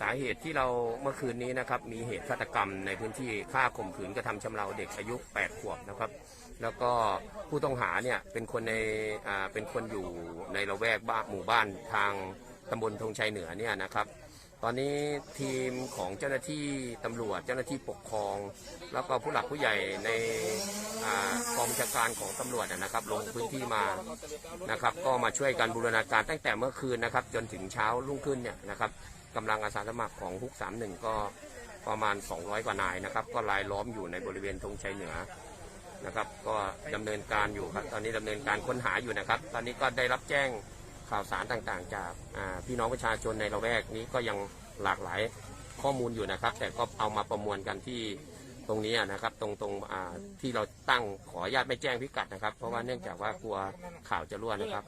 สาเหตุที่เราเมื่อคืนนี้นะครับมีเหตุฆาตกรรมในพื้นที่ฆ่าข่มขืนกระทำชำเราเด็กอายุ 8 ขวบนะครับ แล้วก็ผู้ต้องหาเนี่ยเป็นคนในอ่าเป็นคนอยู่ในละแวกบ้านหมู่บ้านทางตำบลธงชัยเหนือเนี่ยนะครับ ตอนนี้ทีมของเจ้าหน้าที่ตำรวจเจ้าหน้าที่ปกครอง แล้วก็ผู้หลักผู้ใหญ่ในอากองชาการของตำรวจนะครับ ลงพื้นที่มานะครับ ก็มาช่วยกันบูรณาการตั้งแต่เมื่อคืนนะครับ จนถึงเช้ารุ่งขึ้นเนี่ยนะครับ กำลังอาสาสมัครของฮุก 31 ก็ประมาณ 200 กว่านายนะครับ ก็ลายล้อมอยู่ในบริเวณธงชัยเหนือนะครับ ก็ดำเนินการอยู่ครับ ตอนนี้ดำเนินการค้นหาอยู่นะครับ ตอนนี้ก็ได้รับแจ้งข่าวสารต่างๆ จากาพี่น้องประชาชนในละแวกนี้ก็ยังหลากหลายข้อมูลอยู่นะครับ แต่ก็เอามาประมวลกันที่ตรงนี้นะครับ ตรงตรงที่เราตั้งขออนุญาตไม่แจ้งพิกัดนะครับ เพราะว่าเนื่องจากว่ากลัวข่าวจะรั่วนะครับ